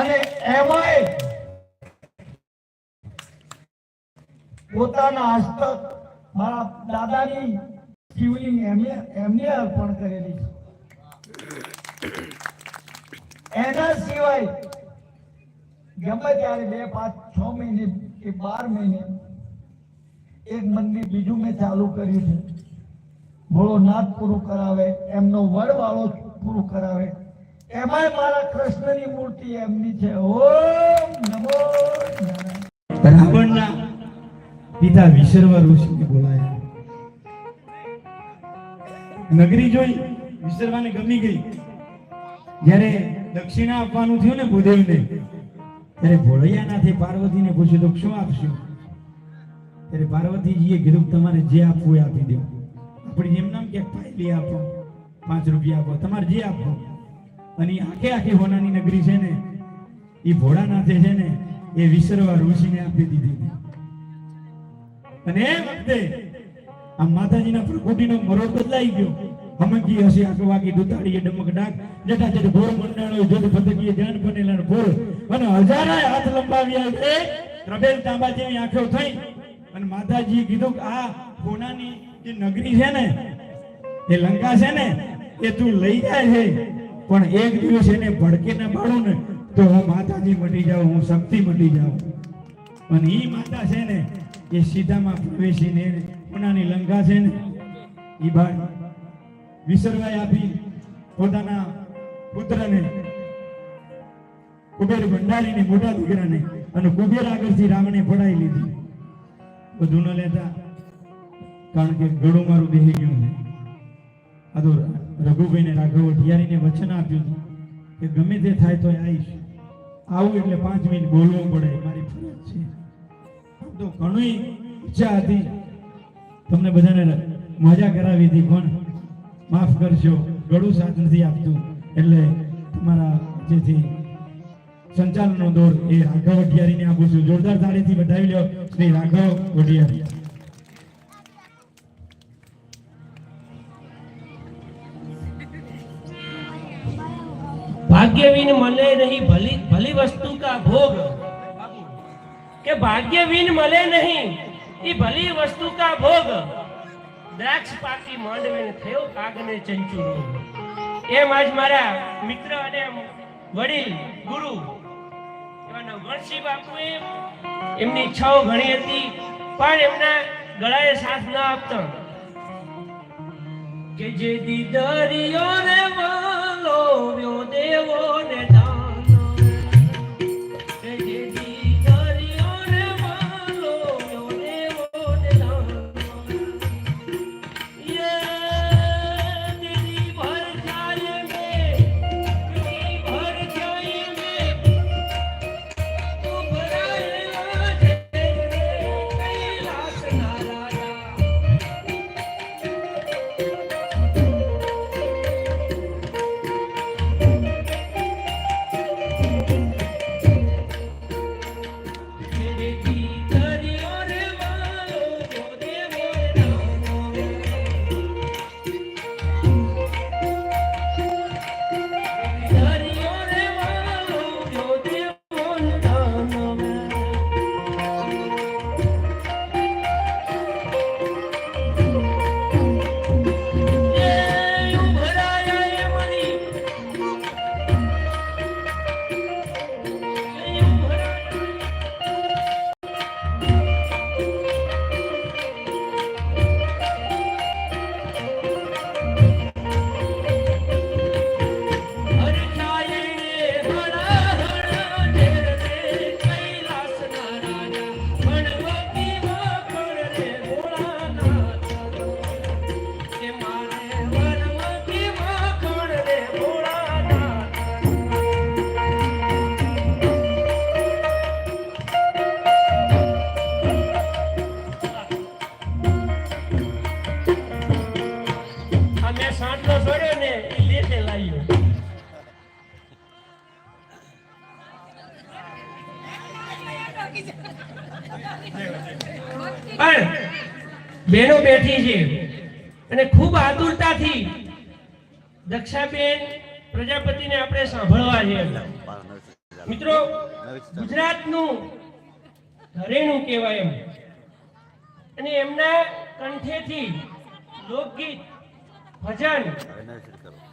અને એમાંય પોતાના હસ્તક મારા દાદાની શિવલિંગ એમને એમને અર્પણ કરેલી છે. એના સિવાય ગમે ત્યારે બે, પાંચ, છ મહિને કે બાર મહિને એક મંદિર બીજું મેં ચાલુ કર્યું છે. ભોળોનાથ પૂરું કરાવે, એમનો વડવાળો પૂરું કરાવે. એમાંય મારા કૃષ્ણની મૂર્તિ એમની છે. ઓમ નમો રાવણના પિતા વિશર્વ ઋષિને બોલાયા. નગરી જોઈ વિશર્વાને ગમી ગઈ. જ્યારે દક્ષિણા આપવાનું થયું ને ભૂદેવને, ત્યારે ભોળૈયાનાથી પાર્વતીને પૂછ્યું, તો શું આપશું? ત્યારે પાર્વતીજીએ કીધું તમારે જે આપવું એ આપી દો. આપણે એમ નામ કે, પાયલી આપો, પાંચ રૂપિયા આપો, તમારે જે આપો અને આખે આખી હોનાની નગરી છે ને એ ભોળાનાથે છે ને, એ વિસરવા ઋષિને આપી દીધી. અને એ વખતે આ માતાજીના પ્રકૃતિનો મરો બદલાઈ ગયો. હમકી હસી આંખો વાગી દુતાડીએ ડમક ડાક. જટા જટ ભોર મંડાણો જોત ફતકીએ ધ્યાન બનેલા ભોર. અને હજારાય હાથ લંબાવ્યા છે પ્રબેલ તાંબા જેવી આંખો થઈ. અને માતાજીએ કીધું કે આ કોનાની જે નગરી છે ને, એ લંકા છે ને, એ તું લઈ જાય છે. પણ એક દિવસ એને ભડકીને પાડું ને, તો હું માતાજી મટી જાઉં, હું શક્તિ મટી જાઉં. અને એ માતા છે ને, એ સીધામાં પ્રવેશીને પોતાની લંકા છે ને એ ભાઈ વિસર્વાય આપી પોતાના પુત્રને કુબેર ભંડારીને, મોટા દીકરાને અને કુબેર આગળથી રાવણે પડાવી લીધી. બધું ન લેતા, કારણ કે ગળું મારું દેહી ગયું છે. આ તો રઘુભાઈને રાઘવ અઢિયારીને વચન આપ્યું હતું કે ગમે તે થાય તો આવીશ. આવું એટલે પાંચ મિનિટ બોલવું પડે, મારી ફરજ છે. તો ઘણી ઈચ્છા હતી. તમને બધાને મજા કરાવી હતી, પણ માફ કરજો, ગળું સાથ નથી આપતું. એટલે તમારા જેથી સંચાલનનો દોર એ રાઘવ અઢિયારીને આપું છું. જોરદાર તાળીથી બધાવી લ્યો, શ્રી રાઘવ અઢિયારી. ભાગ્યવીન મળે નહીં, ભલી ભલી વસ્તુ કા ભોગ? કે ભાગ્યવીન મળે નહીં એ ભલી વસ્તુ કા ભોગ? દ્રાક્ષ પાકી માંડવે થયો કાગને ચંચુરો એમ આજ મારા મિત્ર અને વડીલ, ગુરુ વણસી બાપુએ એમની ઈચ્છાઓ ઘણી હતી, પણ એમના ગળાએ સાથ ન આપતા. કે જે દીદરિયો બહેનો બેઠી છે. અને ખૂબ આતુરતાથી દક્ષાબેન પ્રજાપતિને આપણે સાંભળવા છે. મિત્રો, ગુજરાતનું ઘરેણું કહેવાય એમ. અને એમના કંઠેથી લોકગીત, ભજન